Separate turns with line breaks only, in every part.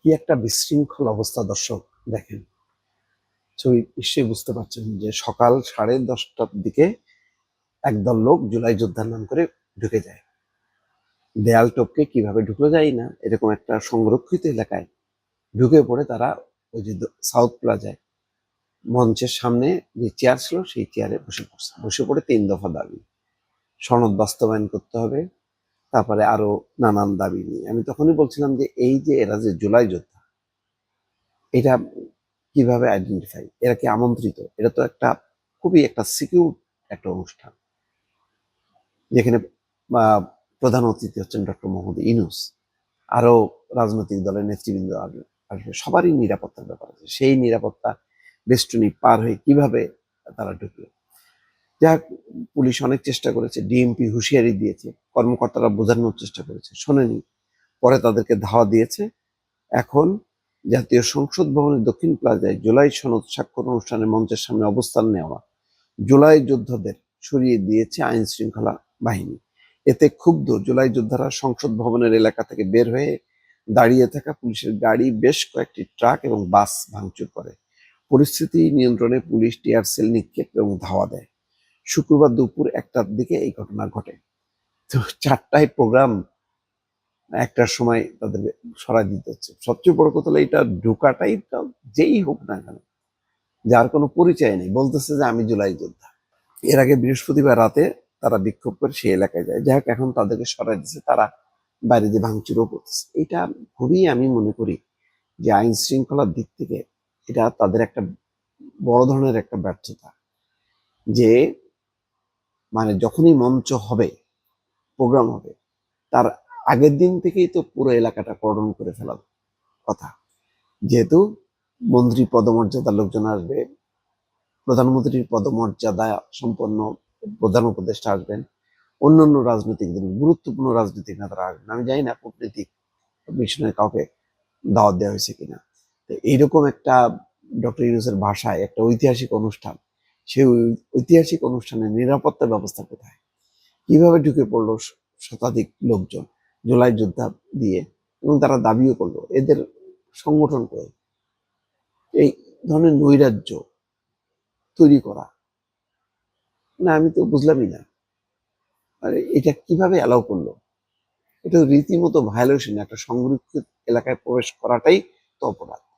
কি একটা বিশৃঙ্খল অবস্থা দর্শক দেখেন। ছবি নিশ্চয়ই বুঝতে পারছেন যে সকাল সাড়ে দশটার দিকে একদল লোক জুলাই যোদ্ধার নাম করে ঢুকে যায়। দেয়াল টপকে কীভাবে ঢুকলো যায় না, এরকম একটা সংরক্ষিত এলাকায় ঢুকে পড়ে তারা ওই যে সাউথ প্লাজায়। মঞ্চের সামনে যে চেয়ার ছিল সেই চেয়ারে বসে পড়ছে। বসে পড়ে তিন দফা দাবি। সনদ বাস্তবায়ন করতে হবে। তারপরে আরও নানান দাবি নিয়ে। আমি তখনই বলছিলাম যে, এই যে এরা যে জুলাই যোদ্ধা, এটা কীভাবে আইডেন্টিফাই এরা কি আমন্ত্রিত? এটা তো একটা খুবই একটা সিকিউর একটা অনুষ্ঠান। যেখানে প্রধান অতিথি হচ্ছেন ডক্টর মোহাম্মদ ইনুস আরও রাজনৈতিক দলের নেতৃবৃন্দ আসবে সবারই নিরাপত্তার ব্যাপার আছে। সেই নিরাপত্তা বেষ্টনী পার হয়ে কীভাবে তারা ঢুকলো? যাক, পুলিশ অনেক চেষ্টা করেছে ডিএমপি হুঁশিয়ারি দিয়েছে, কর্মকর্তারা বোঝানোর চেষ্টা করেছে, শোনেনি। পরে তাদেরকে ধাওয়া দিয়েছে। এখন জাতীয় সংসদ ভবনের দক্ষিণ প্লাজায় জুলাই সনদ স্বাক্ষর অনুষ্ঠানের মঞ্চের সামনে অবস্থান নেওয়া জুলাই যোদ্ধাদের সরিয়ে দিয়েছে আইন শৃঙ্খলা বাহিনী। এতে ক্ষুব্ধ জুলাই যোদ্ধারা সংসদ ভবনের এলাকা থেকে বের হয়ে দাঁড়িয়ে থাকা পুলিশের গাড়ি, বেশ কয়েকটি ট্রাক এবং বাস ভাঙচুর করে। পরিস্থিতি নিয়ন্ত্রণে পুলিশ টিয়ার সেল নিক্ষেপ এবং ধাওয়া দেয়। শুক্রবার দুপুর একটার দিকে এই ঘটনা ঘটে। তো চারটায় প্রোগ্রাম একটার সময় তাদের সরাই দিতে হচ্ছে। সবচেয়ে বড় কথা এটা ঢোকাটাই যেই হোক না কেন, যার কোনো পরিচয় নেই। বলতেছে যে, আমি জুলাই যোদ্ধা। এর আগে বৃহস্পতিবার রাতে তারা বিক্ষোভ করে সেই এলাকায় যায়। যাই এখন তাদেরকে সরাই দিচ্ছে তারা বাইরে যে ভাঙচুরও করতেছে। এটা খুবই আমি মনে করি যে, আইন শৃঙ্খলার দিক থেকে এটা তাদের একটা বড় ধরনের একটা ব্যর্থতা। যে মানে যখনই মঞ্চ হবে প্রোগ্রাম হবে, তার আগের দিন থেকেই তো পুরো এলাকাটা কর্ডন করে ফেলার কথা। যেহেতু মন্ত্রী পদমর্যাদার লোকজন আসবে, প্রধানমন্ত্রীর পদমর্যাদা সম্পন্ন প্রধান উপদেষ্টা আসবেন, অন্যান্য রাজনৈতিক দল, গুরুত্বপূর্ণ রাজনৈতিক নেতারা আসবেন। আমি জানি না কূটনীতিক মিশনে কাউকে দাওয়াত দেওয়া হয়েছে কিনা। তো এইরকম একটা ডক্টর ইউনুসের ভাষায় একটা ঐতিহাসিক অনুষ্ঠান সেই ঐতিহাসিক অনুষ্ঠানের নিরাপত্তা ব্যবস্থা কোথায়? কীভাবে ঢুকে পড়ল শতাধিক লোকজন জুলাই যোদ্ধা দিয়ে এবং তারা দাবিও করল? এদের সংগঠন করে এই ধরনের নৈরাজ্য তৈরি করা। না, আমি তো বুঝলামই না। আর, এটা কীভাবে অ্যালাউ করল? এটা রীতিমতো ভায়োলেশন একটা সংরক্ষিত এলাকায় প্রবেশ করাটাই তো অপরাধ।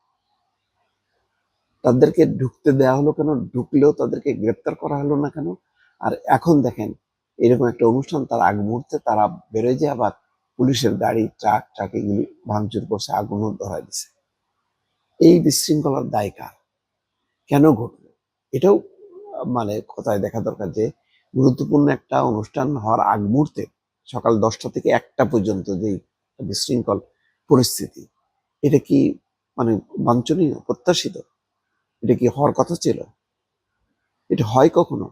তাদেরকে ঢুকতে দেওয়া হলো কেন? ঢুকলেও তাদেরকে গ্রেপ্তার করা হলো না কেন? আর এখন দেখেন, এরকম একটা অনুষ্ঠান, তার আগ মুহূর্তে তারা বেরোয় যায়, আবার পুলিশের গাড়ি, ট্রাক ট্রাক এগুলি ভাঙচুর করছে, আগুনও ধরাই দিছে। এই বিশৃঙ্খলার দায় কার? কেন ঘটলো? এটাও মানে কথায় দেখা দরকার যে, গুরুত্বপূর্ণ একটা অনুষ্ঠান হওয়ার আগ মুহূর্তে, সকাল দশটা থেকে একটা পর্যন্ত যে বিশৃঙ্খল পরিস্থিতি, এটা কি মানে বাঞ্ছনীয়, প্রত্যাশিত? এটা কি হওয়ার কথা ছিল? এটা হয় কখনো?